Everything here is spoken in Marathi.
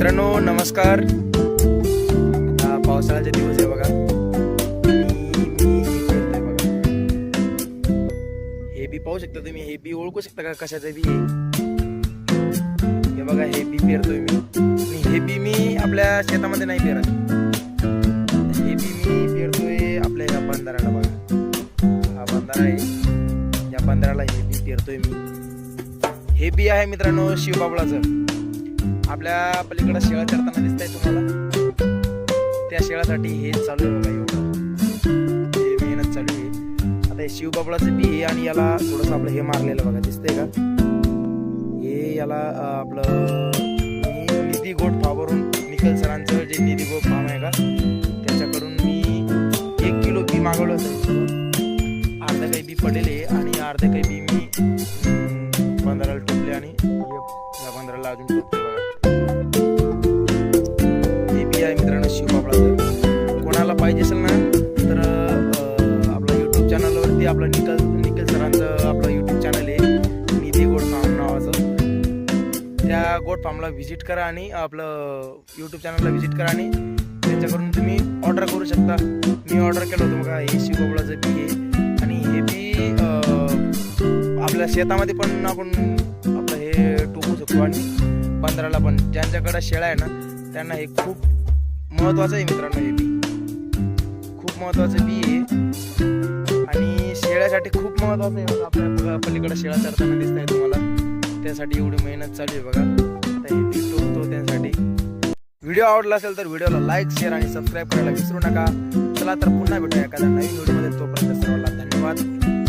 मित्रांनो नमस्कार. आता पावसाळ्याचे दिवस आहे बघा. हे बी पाहू शकता तुम्ही हे बी ओळखू शकता का कशाचं बी? हे बघा हे बी पेरतोय मी. आणि हे बी मी आपल्या शेतामध्ये नाही पेरत. हे बी मी पेरतोय आपल्या या बंधाराला बघा. हा बंधारा आहे. या बंधाराला हे बी पेरतोय मी. हे बी आहे मित्रांनो शिवबाबळाचं. आपल्या पलीकडं शेळा चरताना दिसत आहे तुम्हाला. त्या शेळासाठी हे चालू आहे बघा एवढं. हे मेहनत चालू आहे. आता हे शिवबाबळाचं बी आहे आणि याला थोडंसं आपलं हे मारलेलं बघा दिसतंय का? हे याला आपलं निधी गोट फावरून निखिल सरांचं जे निधी गोट फार्म आहे का त्याच्याकडून मी एक किलो बी मागवलं होतं अर्धा काही बी पडलेले आणि अर्धे काही बी मी अं, बंधाराला टोपले आणि हे- अजून टोपते बघा. हे बी आहे मित्रांनो शिवबाबळाचं कोणाला पाहिजे असेल ना तर आपला आपलं यूट्यूब चॅनलवरती आपलं निकल निखिल सरांचं आपलं यूट्यूब चॅनल आहे निधी गोड फार्म नावाचं. त्या गोट फार्मला व्हिजिट करा आणि आपलं यूट्यूब चॅनलला व्हिजिट करा आणि त्याच्याकडून तुम्ही ऑर्डर करू शकता. मी ऑर्डर केलं होतं बघा हे शिवबाबळाचं बी आहे. आणि हे बी आपल्या शेतामध्ये पण आपण म्हणजे टोकू शकतो आणि बंदराला पण ज्यांच्याकडे शेळ्या आहे ना त्यांना हे खूप महत्वाचं आहे मित्रांनो हे बी. खूप महत्वाचं बी आहे आणि शेळ्यासाठी खूप महत्वाचं आहे आपल्या पलीकडं शेळा चरताना दिसत आहे तुम्हाला. त्यासाठी एवढी मेहनत चालू आहे बघा. आता हे बी टोकतो त्यासाठी. व्हिडिओ आवडला असेल तर व्हिडिओला लाईक शेअर आणि सबस्क्राईब करायला विसरू नका. चला तर पुन्हा भेटूया एखाद्या नवीन व्हिडिओमध्ये. तोपर्यंत सर्वांना धन्यवाद.